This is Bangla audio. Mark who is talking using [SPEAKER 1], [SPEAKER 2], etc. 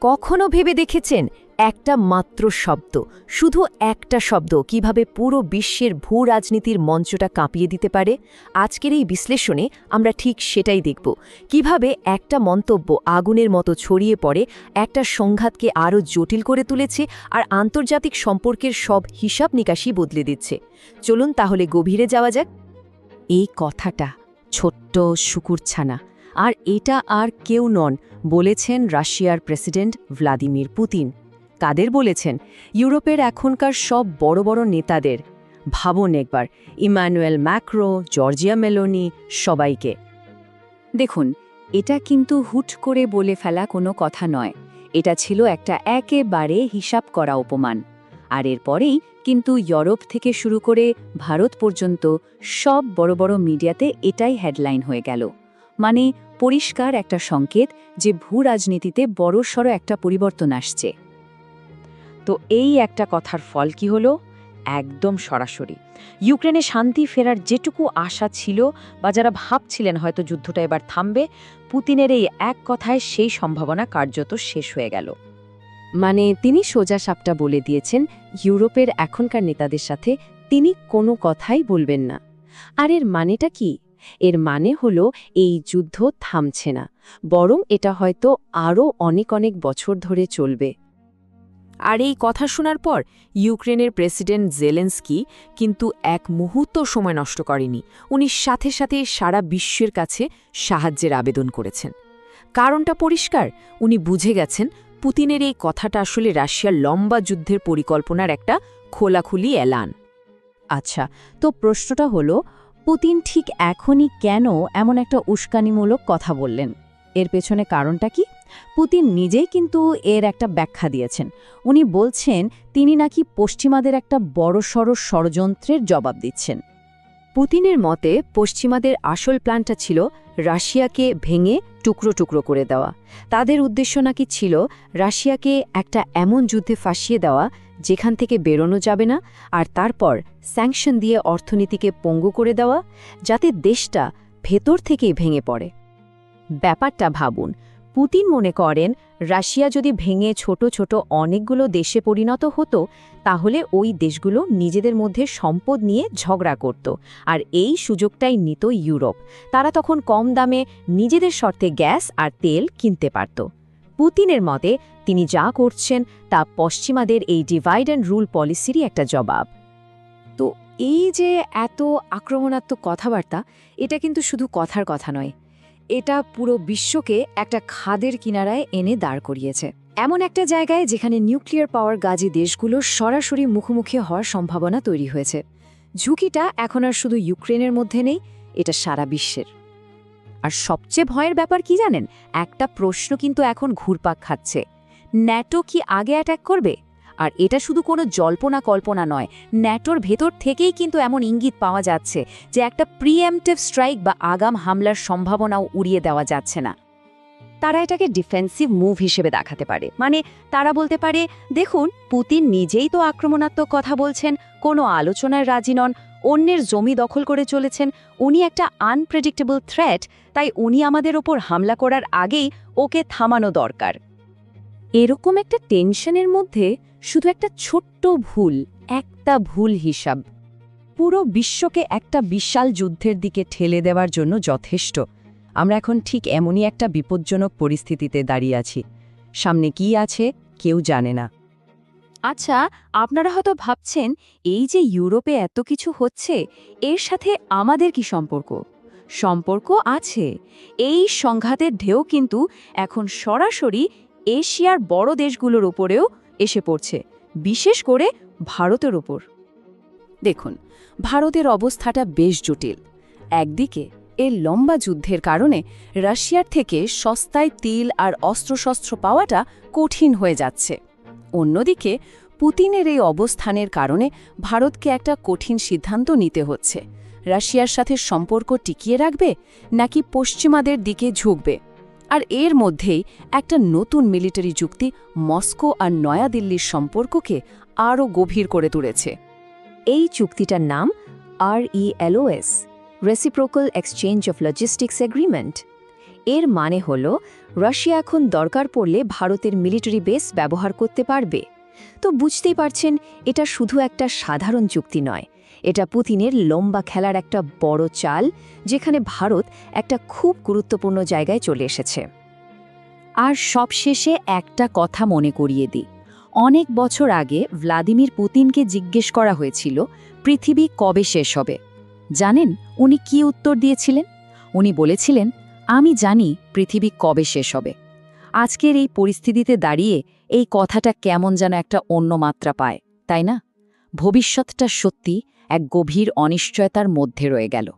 [SPEAKER 1] কখনো ভেবে দেখেছেন একটা মাত্র শব্দ? শুধু একটা শব্দ, কীভাবে পুরো বিশ্বের ভূ রাজনীতির মঞ্চটা কাঁপিয়ে দিতে পারে? আজকের এই বিশ্লেষণে আমরা ঠিক সেটাই দেখব। কীভাবে একটা মন্তব্য আগুনের মতো ছড়িয়ে পড়ে, একটা সংঘাতকে আরও জটিল করে তুলেছে আর আন্তর্জাতিক সম্পর্কের সব হিসাব নিকাশই বদলে দিচ্ছে। চলুন তাহলে গভীরে যাওয়া যাক। এই কথাটা ছোট্ট শুকুরছানা। আর এটা আর কেউ নন, বলেছেন রাশিয়ার প্রেসিডেন্ট ভ্লাদিমির পুতিন। কাদের বলেছেন? ইউরোপের এখনকার সব বড় বড় নেতাদের। ভাবুন একবার, ইমানুয়েল ম্যাক্রো, জর্জিয়া মেলোনি, সবাইকে।
[SPEAKER 2] দেখুন, এটা কিন্তু হুট করে বলে ফেলা কোনো কথা নয়। এটা ছিল একটা একেবারে হিসাব করা অপমান। আর এরপরেই কিন্তু ইউরোপ থেকে শুরু করে ভারত পর্যন্ত সব বড় বড় মিডিয়াতে এটাই হেডলাইন হয়ে গেল। মানে পরিষ্কার একটা সংকেত যে ভূ রাজনীতিতে বড়সড় একটা পরিবর্তন আসছে।
[SPEAKER 1] তো এই একটা কথার ফল কি হলো? একদম সরাসরি। ইউক্রেনে শান্তি ফেরার যেটুকু আশা ছিল বা যারা ভাবছিলেন হয়তো যুদ্ধটা এবার থামবে, পুতিনের এই এক কথায় সেই সম্ভাবনা কার্যত শেষ হয়ে গেল। মানে তিনি সোজা সাপটা বলে দিয়েছেন, ইউরোপের এখনকার নেতাদের সাথে তিনি কোনো কথাই বলবেন না। আর এর মানেটা কি? এর মানে হলো এই যুদ্ধ থামছে না, বরং এটা হয়তো আরও অনেক অনেক বছর ধরে চলবে। আর এই কথা শোনার পর ইউক্রেনের প্রেসিডেন্ট জেলেন্সকি কিন্তু এক মুহূর্ত সময় নষ্ট করেনি, উনি সাথে সাথে সারা বিশ্বের কাছে সাহায্যের আবেদন করেছেন। কারণটা পরিষ্কার, উনি বুঝে গেছেন পুতিনের এই কথাটা আসলে রাশিয়ার লম্বা যুদ্ধের পরিকল্পনার একটা খোলাখুলি এলান।
[SPEAKER 2] আচ্ছা তো প্রশ্নটা হলো পুতিন ঠিক এখনই কেন এমন একটা উস্কানিমূলক কথা বললেন? এর পেছনে কারণটা কি? পুতিন নিজেই কিন্তু এর একটা ব্যাখ্যা দিয়েছেন। উনি বলছেন, তিনি নাকি পশ্চিমাদের একটা বড়সড় ষড়যন্ত্রের জবাব দিচ্ছেন।
[SPEAKER 1] পুতিনের মতে, পশ্চিমাদের আসল প্ল্যানটা ছিল রাশিয়াকে ভেঙে টুকরো টুকরো করে দেওয়া। তাদের উদ্দেশ্য নাকি ছিল রাশিয়াকে একটা এমন যুদ্ধে ফাঁসিয়ে দেওয়া যেখান থেকে বেরোনো যাবে না আর তারপর স্যাংশন দিয়ে অর্থনীতিকে পঙ্গু করে দেওয়া, যাতে দেশটা ভেতর থেকেই ভেঙে পড়ে। ব্যাপারটা ভাবুন, পুতিন মনে করেন, রাশিয়া যদি ভেঙে ছোট ছোট অনেকগুলো দেশে পরিণত হতো, তাহলে ওই দেশগুলো নিজেদের মধ্যে সম্পদ নিয়ে ঝগড়া করত। আর এই সুযোগটাই নিত ইউরোপ। তারা তখন কম দামে নিজেদের শর্তে গ্যাস আর তেল কিনতে পারত। পুতিনের মতে, তিনি যা করছেন তা পশ্চিমাদের এই ডিভাইড অ্যান্ড রুল পলিসিরই একটা জবাব। তো এই যে এত আক্রমণাত্মক কথাবার্তা, এটা কিন্তু শুধু কথার কথা নয়, এটা পুরো বিশ্বকে একটা খাদের কিনারায় এনে দাঁড় করিয়েছে। এমন একটা জায়গায় যেখানে নিউক্লিয়ার পাওয়ার গাজী দেশগুলোর সরাসরি মুখোমুখি হওয়ার সম্ভাবনা তৈরি হয়েছে। ঝুঁকিটা এখন আর শুধু ইউক্রেনের মধ্যে নেই, এটা সারা বিশ্বের। আর সবচেয়ে ভয়ের ব্যাপার কি জানেন? একটা প্রশ্ন কিন্তু এখন ঘুরপাক খাচ্ছে। ন্যাটো কি আগে অ্যাট্যাক করবে? আর এটা শুধু কোনো জল্পনা কল্পনা নয়, ন্যাটোর ভেতর থেকেই কিন্তু এমন ইঙ্গিত পাওয়া যাচ্ছে যে একটা প্রিএমটিভ স্ট্রাইক বা আগাম হামলার সম্ভাবনাও উড়িয়ে দেওয়া যাচ্ছে না। তারা এটাকে ডিফেন্সিভ মুভ হিসেবে দেখাতে পারে। মানে তারা বলতে পারে, দেখুন, পুতিন নিজেই তো আক্রমণাত্মক কথা বলছেন, কোনো আলোচনায় রাজি নন অন্যের জমি দখল করে চলেছেন, উনি একটা আনপ্রেডিক্টেবল থ্রেট তাই উনি আমাদের ওপর হামলা করার আগেই ওকে থামানো দরকার। এরকম একটা টেনশনের মধ্যে শুধু একটা ছোট্ট ভুল, একটা ভুল হিসাব। পুরো বিশ্বকে একটা বিশাল যুদ্ধের দিকে ঠেলে দেওয়ার জন্য যথেষ্ট। আমরা এখন ঠিক এমনই একটা বিপজ্জনক পরিস্থিতিতে দাঁড়িয়ে আছি। সামনে কি আছে, কেউ জানে না। আচ্ছা আপনারা হয়তো ভাবছেন, এই যে ইউরোপে এত কিছু হচ্ছে, এর সাথে আমাদের কি সম্পর্ক? সম্পর্ক আছে। এই সংঘাতের ঢেউ কিন্তু এখন সরাসরি এশিয়ার বড় দেশগুলোর উপরেও এসে পড়ছে, বিশেষ করে ভারতের ওপর দেখুন, ভারতের অবস্থাটা বেশ জটিল। একদিকে, এর লম্বা যুদ্ধের কারণে রাশিয়ার থেকে সস্তায় তিল আর অস্ত্রশস্ত্র পাওয়াটা কঠিন হয়ে যাচ্ছে। অন্যদিকে, পুতিনের এই অবস্থানের কারণে ভারতকে একটা কঠিন সিদ্ধান্ত নিতে হচ্ছে। রাশিয়ার সাথে সম্পর্ক টিকিয়ে রাখবে নাকি পশ্চিমাদের দিকে ঝুঁকবে? আর এর মধ্যেই একটা নতুন মিলিটারি যুক্তি মস্কো আর নয়াদিল্লির সম্পর্ককে আরও গভীর করে তুলেছে। এই চুক্তিটার নাম R E L O S reciprocal exchange of logistics agreement এর মানে হল, রাশিয়া এখন দরকার পড়লে ভারতের মিলিটারি বেস ব্যবহার করতে পারবে। তো বুঝতেই পারছেন, এটা শুধু একটা সাধারণ চুক্তি নয়, এটা পুতিনের লম্বা খেলার একটা বড় চাল, যেখানে ভারত একটা খুব গুরুত্বপূর্ণ জায়গায় চলে এসেছে।
[SPEAKER 2] আর সবশেষে একটা কথা মনে করিয়ে দিই। অনেক বছর আগে ভ্লাদিমির পুতিনকে জিজ্ঞেস করা হয়েছিল, পৃথিবী কবে শেষ হবে? জানেন উনি কি উত্তর দিয়েছিলেন? উনি বলেছিলেন আমি জানি পৃথিবী কবে শেষ হবে। আজকের এই পরিস্থিতিতে দাঁড়িয়ে এই কথাটা কেমন যেন একটা অন্য মাত্রা পায়, তাই না? ভবিষ্যৎটা সত্যি এক গভীর অনিশ্চয়তার মধ্যে রয়ে গেল।